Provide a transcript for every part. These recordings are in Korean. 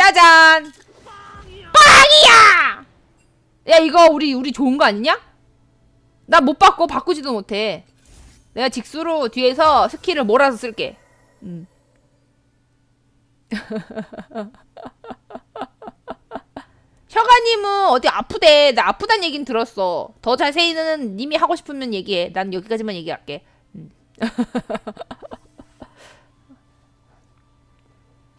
짜잔. 빵이야! 야 이거 우리 우리 좋은 거 아니냐? 나 못 바꿔 바꾸지도 못해. 내가 직수로 뒤에서 스킬을 몰아서 쓸게. 음. 혁아님은 어디 아프대. 나 아프단 얘긴 들었어. 더 자세히는 님이 하고 싶으면 얘기해. 난 여기까지만 얘기할게. 음.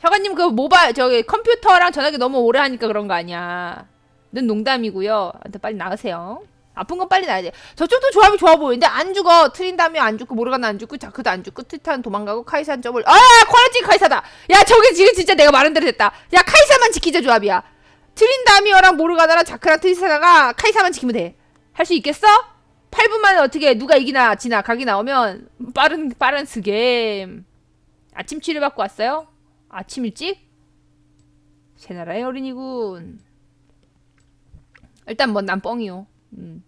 혁아님 그 모바일 저기 컴퓨터랑 전화기 너무 오래 하니까 그런 거 아니야. 는 농담이고요. 한테 빨리 나으세요. 아픈 건 빨리 나야 돼. 저쪽도 조합이 좋아 보이는데 안 죽어. 트린다미 안 죽고 모르가나 안 죽고 자크도 안 죽고 트탄 도망가고 카이산 점을 아 퀄리티 카이사다. 야 저게 지금 진짜 내가 말한 대로 됐다. 야 카이사만 지키자 조합이야. 트린다미어랑 모르가나랑 자크랑 트리사다가 카이사만 지키면 돼. 할 수 있겠어? 8분 만에 어떻게 누가 이기나 지나 각이 나오면 빠른 빠른 스겜. 아침 치료 받고 왔어요? 아침 일찍? 새나라의 어린이군. 일단 뭐 난 뻥이요. 음.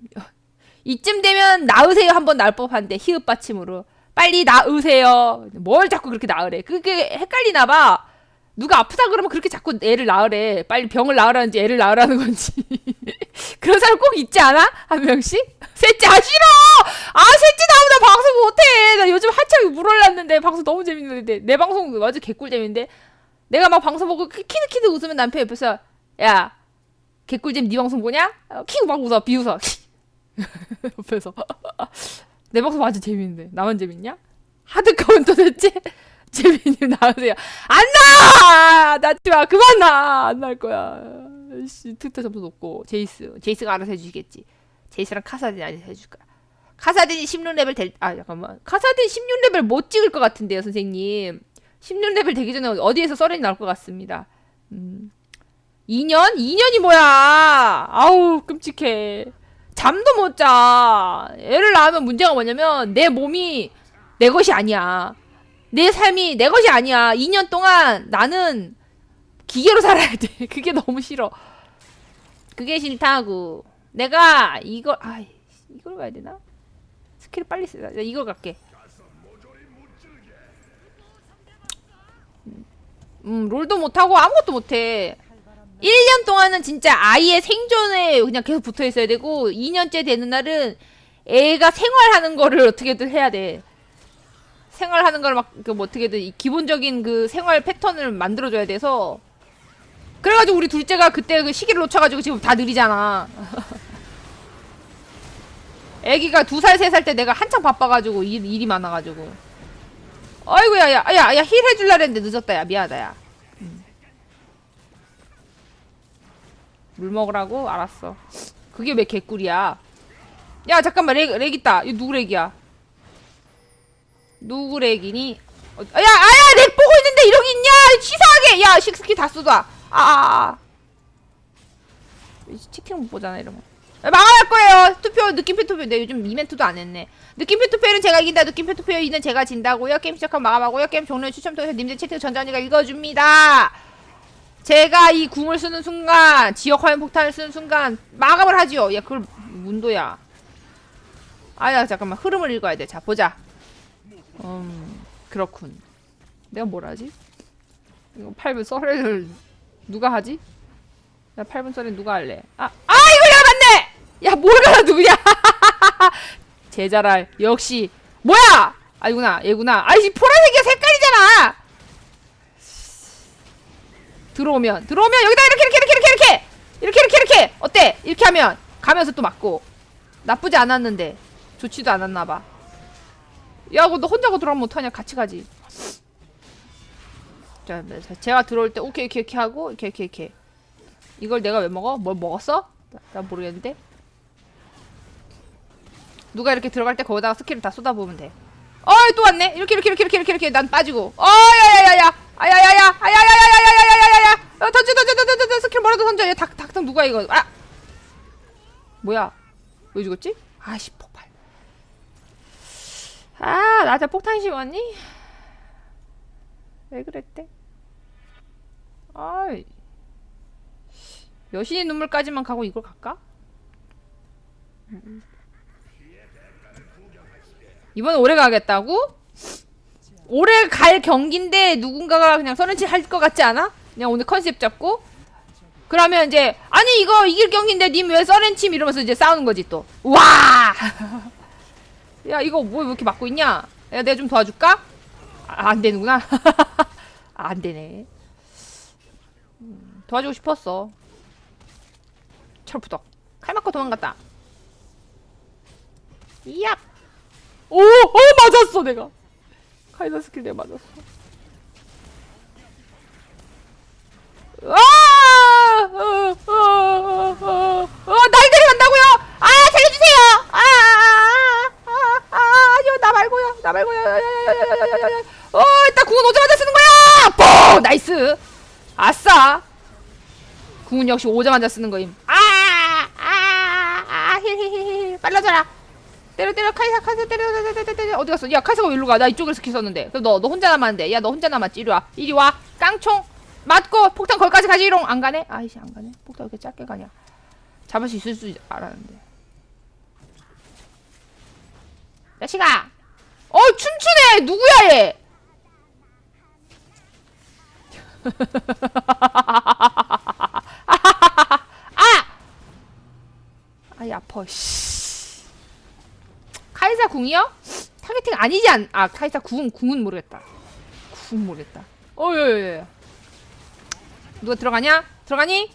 이쯤 되면 나으세요 한번 나올 법한데 히읗 받침으로 빨리 나으세요. 뭘 자꾸 그렇게 나으래? 그게 헷갈리나 봐. 누가 아프다 그러면 그렇게 자꾸 애를 낳으래. 빨리 병을 낳으라는지 애를 낳으라는 건지. 그런 사람 꼭 있지 않아? 한 명씩? 셋째, 아, 싫어! 아, 셋째 나오면 나 방송 못해! 나 요즘 한창 물 올랐는데 방송 너무 재밌는데. 내 방송 완전 개꿀 재밌는데. 내가 막 방송 보고 키- 키득키득 웃으면 남편 옆에서, 야, 개꿀잼 네 방송 보냐? 어, 키고 막 웃어, 비웃어. 옆에서. 내 방송 완전 재밌는데. 나만 재밌냐? 하드카운 도대체? 재민님 나오세요. 안 나! 낳지 마. 그만 나! 안 날 거야. 씨, 특타 점수 높고. 제이스. 제이스가 알아서 해주시겠지. 제이스랑 카사딘 알아서 해줄 거야. 카사딘이 16레벨 될, 아, 잠깐만. 카사딘 16레벨 못 찍을 것 같은데요, 선생님. 16레벨 되기 전에 어디에서 썰이 나올 것 같습니다. 음. 2년? 2년이 뭐야! 아우, 끔찍해. 잠도 못 자. 애를 낳으면 문제가 뭐냐면, 내 몸이 내 것이 아니야. 내 삶이 내 것이 아니야. 2년 동안 나는 기계로 살아야 돼. 그게 너무 싫어. 그게 싫다고. 내가 이걸 아 이걸 가야 되나? 스킬 빨리 쓰자. 나 이걸 갈게. 음, 롤도 못하고 아무것도 못해. 1년 동안은 진짜 아이의 생존에 그냥 계속 붙어 있어야 되고 2년째 되는 날은 애가 생활하는 거를 어떻게든 해야 돼. 생활하는 걸 막 그 뭐 어떻게든 이 기본적인 그 생활 패턴을 만들어줘야 돼서 그래가지고 우리 둘째가 그때 그 시기를 놓쳐가지고 지금 다 느리잖아. 애기가 두 살 세 살 때 내가 한창 바빠가지고 일, 일이 많아가지고. 아이고 야 야 야 야 힐 해줄라 했는데 늦었다 야 미안하다 야. 음. 물 먹으라고 알았어. 그게 왜 개꿀이야? 야 잠깐만 렉, 렉 있다. 이거 누구 렉이야? 누구 렉이니? 어, 야, 아야, 렉 보고 있는데 이러기 있냐? 치사하게! 야, 식스키 다 쏟아. 아, 아, 아. 치킨 못 보잖아, 이러면. 야, 망할 거예요. 투표, 느낌표 투표. 내 요즘 이벤트도 안 했네. 느낌표 투표는 제가 이긴다. 느낌표 투표는 제가 진다고요. 게임 시작하면 마감하고요. 게임 종료 추첨 통해서 님들 채팅 전자언니가 읽어줍니다. 제가 이 궁을 쓰는 순간, 지역 화면 폭탄을 쓰는 순간, 마감을 하지요. 야, 그걸, 문도야. 아야, 잠깐만. 흐름을 읽어야 돼. 자, 보자. 음, 그렇군. 내가 뭘 하지? 이거 8분 썰을 누가 하지? 야, 8분 썰에 누가 할래? 아, 아, 이거 내가 맞네! 야, 뭘가 누구야? 제자랄, 역시. 뭐야! 아이구나, 얘구나. 아이씨, 보라색이야, 색깔이잖아! 들어오면, 들어오면, 여기다 이렇게, 이렇게, 이렇게, 이렇게, 이렇게! 이렇게, 이렇게, 이렇게! 어때? 이렇게 하면, 가면서 또 맞고. 나쁘지 않았는데, 좋지도 않았나봐. 야, 그너 혼자 가 들어가면 어떡하냐? 같이 가지. 자, 네, 자, 제가 들어올 때 오케이 이렇게 이렇게 하고 이렇게 이렇게 이렇게. 이걸 내가 왜 먹어? 뭘 먹었어? 나, 나 모르겠는데. 누가 이렇게 들어갈 때 거기다가 스킬을 다 쏟아부으면 돼. 어이 또 왔네. 이렇게 이렇게 이렇게 이렇게 이렇게 이렇게 난 빠지고. 어야야야야. 아야야야. 아야야야야야야야야야. 어, 던져 던져 던져 던져 스킬 뭐라도 던져. 닭 닭닭 누가 이거? 아. 뭐야? 왜 죽었지? 아씨 폭발. 아, 나한테 폭탄 씌웠니? 왜 그랬대? 아이. 여신의 눈물까지만 가고 이걸 갈까? 이번 오래 가겠다고? 오래 갈 경기인데 누군가가 그냥 서른칠 할 것 같지 않아? 그냥 오늘 컨셉 잡고 그러면 이제 아니 이거 이길 경기인데 님 왜 서렌침 이러면서 이제 싸우는 거지 또. 와! 야 이거 뭐왜 이렇게 막고 있냐? 야 내가 좀 도와줄까? 아, 안 되는구나. 아, 안 되네. 음, 도와주고 싶었어. 철푸덕. 칼 맞고 도망갔다. 이얍! 오! 어 맞았어 내가. 카이사 스킬 내가 맞았어. 아! 어, 어, 어, 어, 어, 날 데려간다고요? 아, 살려주세요! 아, 아, 아, 아, 아니요, 나 말고요, 나 말고요. 야, 야, 야, 야, 야, 야, 야, 야. 어, 일단 궁은 오자마자 쓰는 거야! 뽕! 나이스! 아싸! 궁은 역시 오자마자 쓰는 거임. 아, 아, 아, 힐힐힐힐. 빨라져라. 때려 때려 카이사 카이사 때려 때려 때려 때려 어디 갔어? 야 카이사가 왜 일로 가? 나 이쪽에서 스킬 썼는데. 그럼 너너 혼자 남았는데. 야 너 혼자 남았지. 이리 와. 이리 와. 깡총 맞고 폭탄 거기까지 가지롱. 안 가네? 아이씨 안 가네. 폭탄 왜 이렇게 짧게 가냐? 잡을 수 있을 줄 알았는데. 야시가. 어 춤추네. 누구야 얘? 아파. 씨. 카이사 궁이요? 타겟팅 아니지 않? 아 카이사 궁 궁은 모르겠다. 궁 모르겠다. 어여여여. 누가 들어가냐? 들어가니?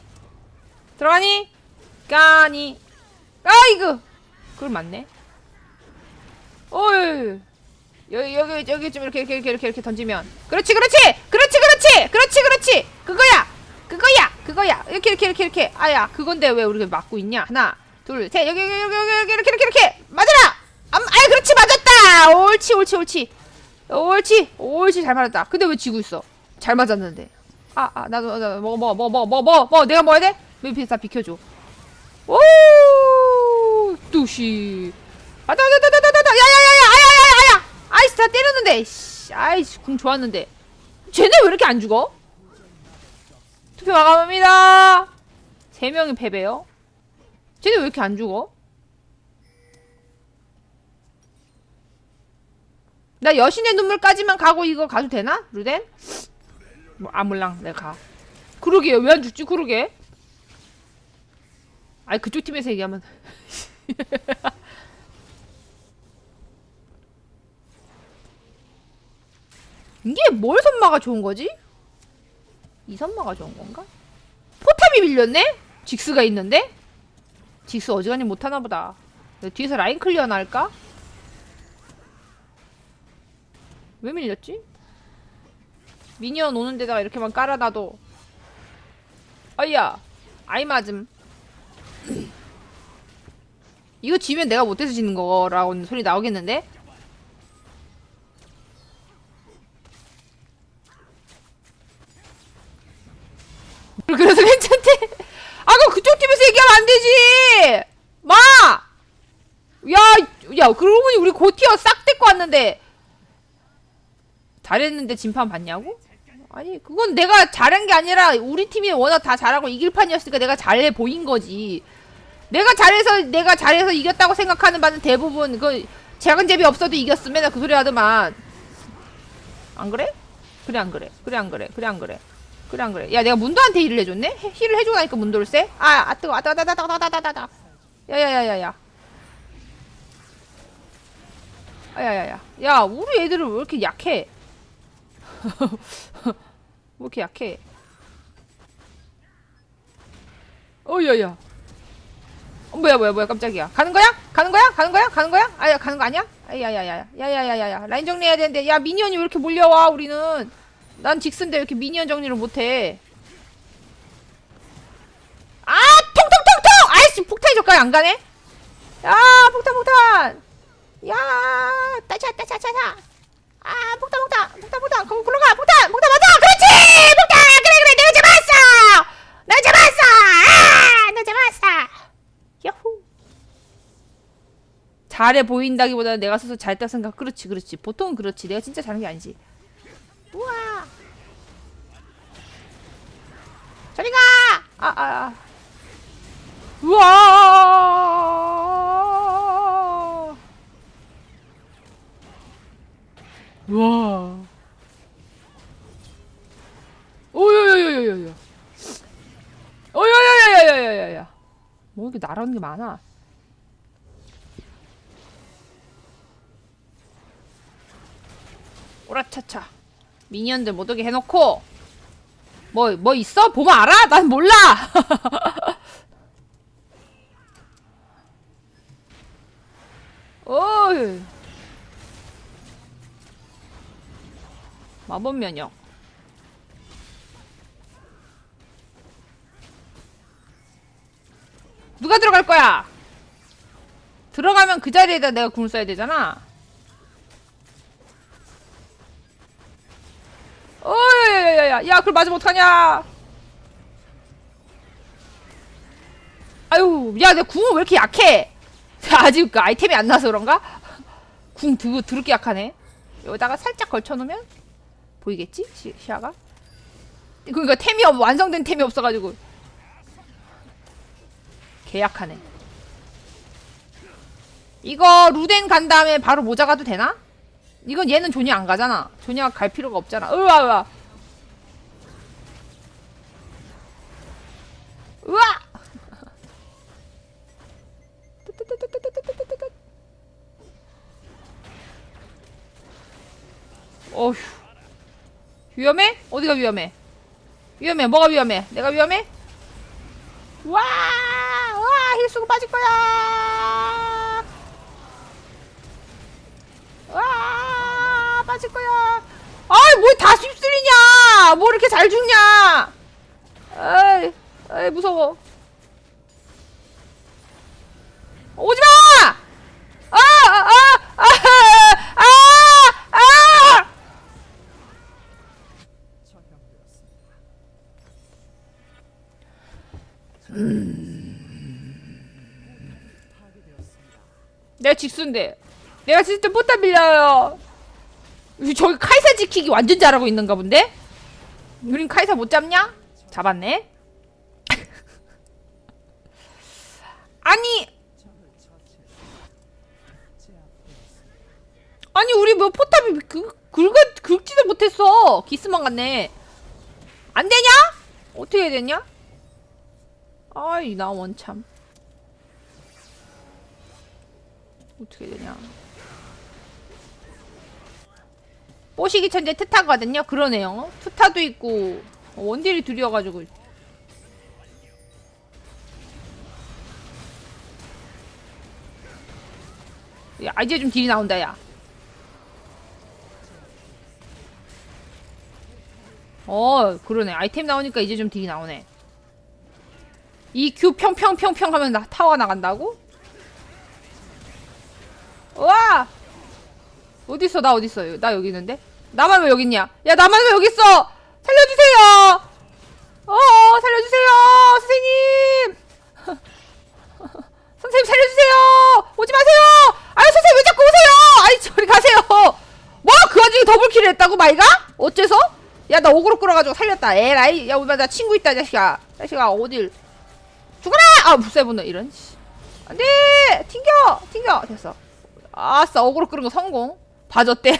들어가니? 까니? 아이고. 그걸 맞네. 어여. 여기 여기 여기 좀 이렇게 이렇게 이렇게 이렇게, 이렇게 던지면 그렇지 그렇지 그렇지 그렇지 그렇지 그렇지 그거야 그거야 그거야 이렇게 이렇게 이렇게 이렇게 아야 그건데 왜 우리가 막고 있냐 하나 둘 셋. 여기 여기 여기 여기 여기. 이렇게 이렇게 이렇게. 맞아라! 암, 아야 그렇지. 맞았다! 옳지 옳지 옳지. 옳지. 옳지. 잘 맞았다. 근데 왜 지고 있어? 잘 맞았는데. 아 아 나도 나도 먹어 먹어 먹어 먹어 먹어 먹어. 내가 먹어야 돼? 메피스 다 비켜줘. 오! 뚜시. 아다 아다 아다 아다 아다 야야 야야 아야야 야 야. 아이씨 다 때렸는데. 씨, 아이씨 궁 좋았는데. 쟤네 왜 이렇게 안 죽어? 투표 마감합니다. 세 명이 패배요 쟤네 왜 이렇게 안 죽어? 나 여신의 눈물까지만 가고 이거 가도 되나? 루덴? 뭐, 아 몰랑 내가 가 그러게 왜 안 죽지 그러게 아니 그쪽 팀에서 얘기하면 이게 뭘 선마가 좋은 거지? 이 선마가 좋은 건가? 포탑이 밀렸네? 직스가 있는데? 직스 어지간히 못하나 보다 뒤에서 라인 클리어나 할까? 왜 밀렸지? 미니언 오는 데다가 이렇게만 깔아놔도 아이야 아이 맞음 이거 지면 내가 못해서 지는 거라고 소리 나오겠는데? 그래서 괜찮대. 아, 그럼 그쪽 팀에서 얘기하면 안 되지. 마. 야, 야, 그러고 보니 우리 고티어 싹 데리고 왔는데 잘했는데 진판 봤냐고? 아니, 그건 내가 잘한 게 아니라 우리 팀이 워낙 다 잘하고 이길 판이었으니까 내가 잘해 보인 거지. 내가 잘해서 내가 잘해서 이겼다고 생각하는 바는 대부분 그 작은 제비 없어도 이겼으면 그 소리 하더만. 안 그래? 그래 안 그래? 그래 안 그래? 그래 안 그래? 그래 안 그래? 야 내가 문도한테 힐을 해줬네? 해- 힐을 해주고 나니까 문도를 쎄? 아, 아 뜨거, 아 뜨거, 아 뜨거, 아 뜨거, 아 뜨거, 아 뜨거. 야야야야야. 아 야야야. 야 우리 애들은 왜 이렇게 약해? 왜 이렇게 약해? 어야야. 어, 뭐야 뭐야 뭐야 깜짝이야. 가는 거야? 가는 거야? 가는 거야? 가는 거야? 아야 가는 거 아니야? 아야야야야. 야야야야야. 라인 정리해야 되는데 야 미니언이 왜 이렇게 몰려와 우리는? 난 직스인데 왜 이렇게 미니언 정리를 못해? 아, 통통통통! 아이씨, 폭탄이 저까지 안 가네? 야, 폭탄, 폭탄! 야, 따차, 따차, 따차! 아, 폭탄, 폭탄! 폭탄, 폭탄! 거기 굴러가! 폭탄! 폭탄 맞아! 그렇지! 폭탄! 그래, 그래! 내가 잡았어! 내가 잡았어! 아! 내가 잡았어! 야호! 잘해 보인다기보다는 내가 스스로 잘했다 생각. 그렇지, 그렇지. 보통은 그렇지. 내가 진짜 잘한 게 아니지. 우와. 저리 가! 아, 아, 아. 우와. 우와. 오요요요요요요. 오요요요요요요요. 뭐 이렇게 날아오는 게 많아. 오라차차. 미니언들 못 오게 해놓고. 뭐, 뭐 있어? 보면 알아? 난 몰라! 마법 면역. 누가 들어갈 거야? 들어가면 그 자리에다 내가 궁을 써야 되잖아. 어야야야야 야 그걸 맞으면 어떡하냐 아유 야 내 궁은 왜 이렇게 약해 아직 그 아이템이 안 나서 그런가 궁 드, 드럽게 약하네 여기다가 살짝 걸쳐놓으면 보이겠지 시, 시야가 그러니까 템이 없, 완성된 템이 없어가지고 개 약하네 이거 루덴 간 다음에 바로 모자 가도 되나? 이건 얘는 존이 안 가잖아. 존이가 갈 필요가 없잖아. 으아. 으아! 위험해? 어디가 위험해? 위험해. 뭐가 위험해? 내가 위험해? 와! 와! 힐수고 빠질 거야! 와 빠질 거야. 아이 뭐다 휩쓸이냐? 뭐 이렇게 잘 죽냐? 아이 아이 무서워. 오지 마! 아! 아! 아! 아! 아! 내가 직수인데 내가 진짜 포탑 밀려요. 저기 카이사 지키기 완전 잘하고 있는가 본데? 우린 카이사 못 잡냐? 잡았네. 아니 아니 우리 뭐 포탑이 그 긁어 긁지도 못했어. 기스만 갔네. 안 되냐? 어떻게 해야 되냐? 아이 나 원참. 어떻게 되냐? 뽀시기 천재 트타거든요. 그러네요. 트타도 있고 원딜이 둘이어가지고 야 이제 좀 딜이 나온다 야. 어 그러네 아이템 나오니까 이제 좀 딜이 나오네. 이큐 평평평평 하면 나 타워가 나간다고? 와! 어딨어? 나 어딨어? 나 여기 있는데? 나만 왜 여기 있냐? 야, 나만 왜 여기 있어? 살려주세요! 어, 살려주세요! 선생님! 선생님, 살려주세요! 오지 마세요! 아유, 선생님, 왜 자꾸 오세요! 아이, 저리 가세요! 뭐? 그 와중에 더블킬을 했다고, 마이가? 어째서? 야, 나 오그로 끌어가지고 살렸다. 에라이. 야, 우리 나 친구 있다, 자식아. 자식아, 어딜. 죽어라! 아, 무쇠분노, 이런. 씨. 안 돼! 튕겨! 튕겨! 됐어. 아싸 어그로 끄는 거 성공. 봐줬대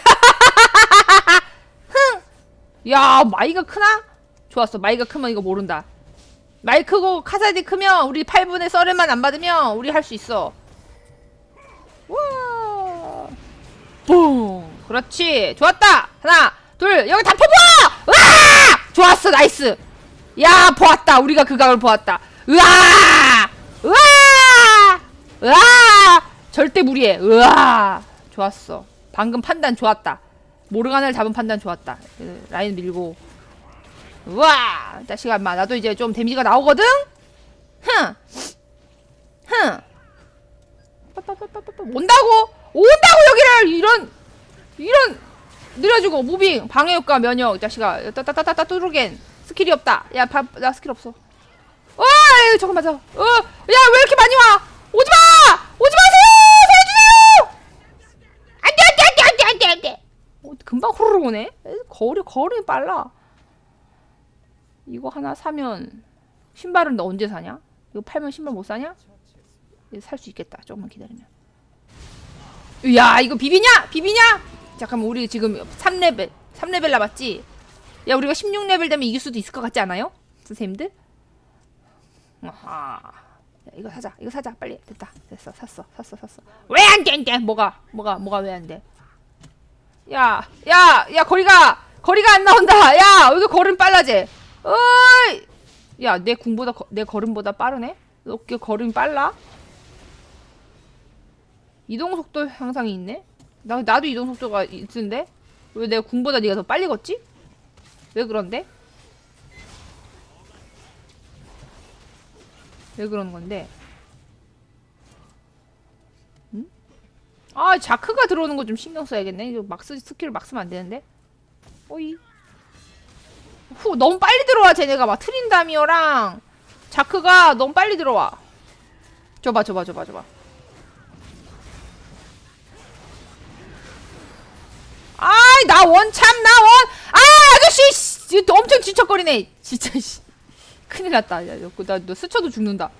흥! 야 마이가 크나? 좋았어. 마이가 크면 이거 모른다. 마이 크고 카사디 크면 우리 8분의 썰을만 안 받으면 우리 할 수 있어. 와. 뿡! 그렇지. 좋았다. 하나 둘 여기 다 퍼부어! 와 좋았어. 나이스. 야 보았다. 우리가 그 각을 보았다. 으아! 으아! 으아 절대 무리해. 으아. 좋았어. 방금 판단 좋았다. 모르가나를 잡은 판단 좋았다. 그, 라인 밀고. 우와. 자식아, 인마. 나도 이제 좀 데미지가 나오거든? 흥. 흥. 온다고? 온다고 여기를! 이런, 이런, 느려주고, 무빙, 방해효과, 면역, 이 자식아. 따따따따따 뚜루겐. 스킬이 없다. 야, 바, 나 스킬 없어. 와, 저거 맞아. 어, 야, 왜 이렇게 많이 와? 오지 마! 오지 마세요! 살려주세요! 안 돼, 안 돼, 안 돼, 안 돼, 안 돼, 안 돼! 어, 금방 후루룩 오네? 거울이, 거울이 빨라. 이거 하나 사면, 신발은 너 언제 사냐? 이거 팔면 신발 못 사냐? 살 수 있겠다. 조금만 기다리면. 야, 이거 비비냐? 비비냐? 잠깐만, 우리 지금 3레벨, 3레벨 남았지? 야 우리가 16레벨 되면 이길 수도 있을 것 같지 않아요? 선생님들? 아하. 야, 이거 사자. 이거 사자. 빨리. 됐다. 됐어. 샀어. 샀어. 샀어. 왜? 안 돼? 뭐가? 뭐가? 뭐가 왜 안 돼? 야, 야, 야, 거리가 거리가 안 나온다. 야, 여기 걸음 빨라지. 어이. 야, 내 궁보다 거- 내 걸음보다 빠르네. 이렇게 걸음이 빨라? 이동 속도 향상이 있네. 나 나도 이동 속도가 있는데 왜 내가 궁보다 네가 더 빨리 걷지? 왜 그런데? 왜 그러는 건데? 아 자크가 들어오는 거 좀 신경 써야겠네. 이거 막 쓰, 스킬을 막 쓰면 안 되는데. 오이. 후 너무 빨리 들어와 쟤네가 막 트린다미어랑 자크가 너무 빨리 들어와. 줘봐 줘봐 줘봐 줘봐. 아이 나 원 참 나 원. 아 아저씨 씨, 엄청 지척거리네. 진짜 씨. 큰일 났다. 야, 너, 나, 너 스쳐도 죽는다.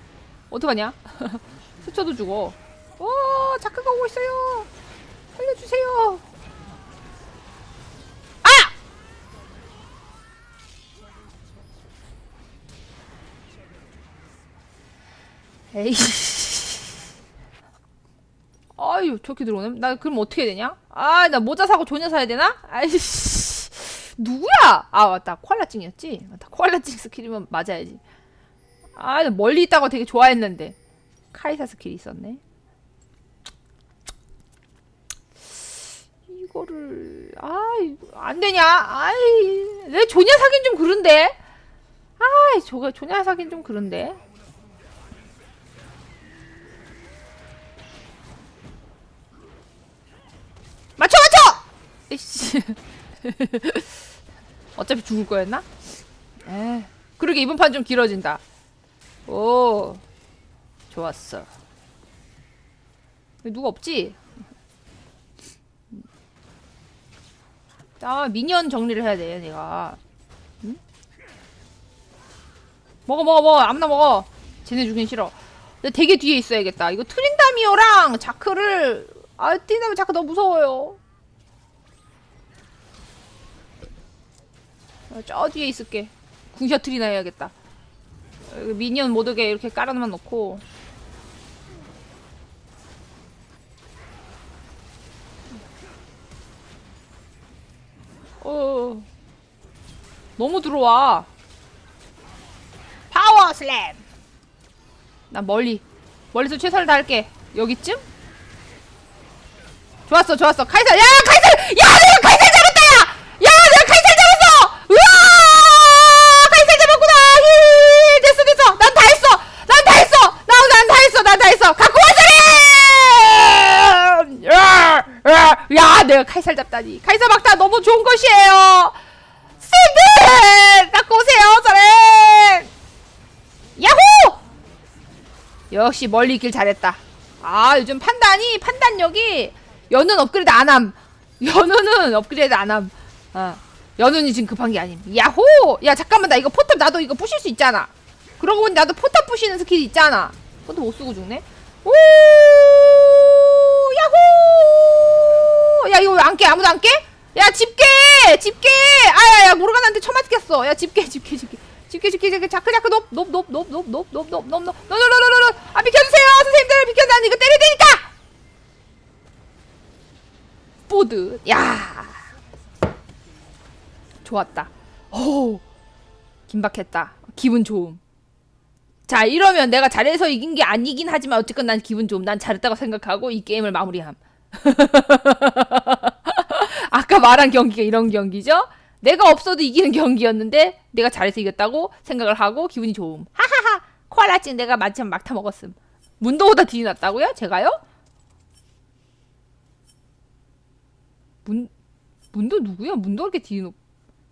어떡하냐? 스쳐도 죽어. 어, 자크가 오고 있어요. 살려주세요. 아! 에이. 아유, 저렇게 들어오네. 나 그럼 어떻게 되냐? 아, 나 모자 사고 조냐 사야 되나? 아이씨. 누구야? 아, 맞다. 코알라 찡이었지? 맞다. 코알라 찡 스킬이면 맞아야지. 아, 나 멀리 있다고 되게 좋아했는데. 카이사 스킬이 있었네. 이거를, 아, 안 되냐? 아이, 내 조냐 사긴 좀 그런데? 아이, 저거, 조냐 사긴 좀 그런데? 맞춰, 맞춰! 에이씨. 어차피 죽을 거였나? 에 그러게 이번 판 좀 길어진다. 오, 좋았어. 누가 없지? 아, 미니언 정리를 해야 돼, 내가. 응? 먹어, 먹어, 먹어. 아무나 먹어. 쟤네 주긴 싫어. 근데 되게 뒤에 있어야겠다. 이거 트린다미어랑 자크를, 아, 트린다미어 자크 너무 무서워요. 어, 저 뒤에 있을게. 궁셔틀이나 해야겠다. 여기 미니언 못 오게 이렇게 깔아놓만 놓고. 어. 너무 들어와. 파워 슬램. 난 멀리. 멀리서 최선을 다할게. 여기쯤? 좋았어, 좋았어. 카이사, 야, 카이사! 야, 카이사 잡았다, 야! 야, 내가 카이사 잡았어! 으아! 카이사 잡았구나! 히, 됐어, 됐어. 난 다 했어! 난 다 했어! 나, 난 다 했어! 난 다 했어! 갖고 와서래! 야, 내가 카이사 잡다니. 카이사 막다 너무 좋은 것이에요! 샌드! 갖고 오세요, 저래! 야호! 역시 멀리 있길 잘했다. 아, 요즘 판단이, 판단력이, 연은 업그레이드 안 함. 연우는 업그레이드 안 함. 어. 연우는 지금 급한 게 아님. 야호! 야, 잠깐만, 나 이거 포탑 나도 이거 부실 수 있잖아. 그러고 보니 나도 포탑 부시는 스킬이 있잖아. 그것도 못 쓰고 죽네. 오! 야호! 야, 이거 왜 안 깨? 아무도 안 깨? 야, 집게! 집게! 아, 야, 야, 모르가나한테 처맞겠어. 야, 집게, 집게, 집게. 집게, 집게, 집게. 자크, 자크, 마무리함. 아까 말한 경기가 이런 경기죠? 내가 없어도 이기는 경기였는데 내가 잘해서 이겼다고 생각을 하고 기분이 좋음. 하하하. 코알라찡 내가 마침 막타 먹었음. 문도보다 딜이 났다고요? 제가요? 문 문도 누구야? 문도 이렇게 딜이 높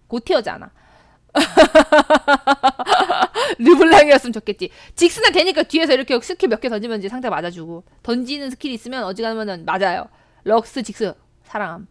고티어잖아. 르블랑이었으면 좋겠지. 직스나 되니까 뒤에서 이렇게 스킬 몇 개 던지면 이제 상대 맞아주고 던지는 스킬이 있으면 어지간하면 맞아요. 럭스 직스 사랑함.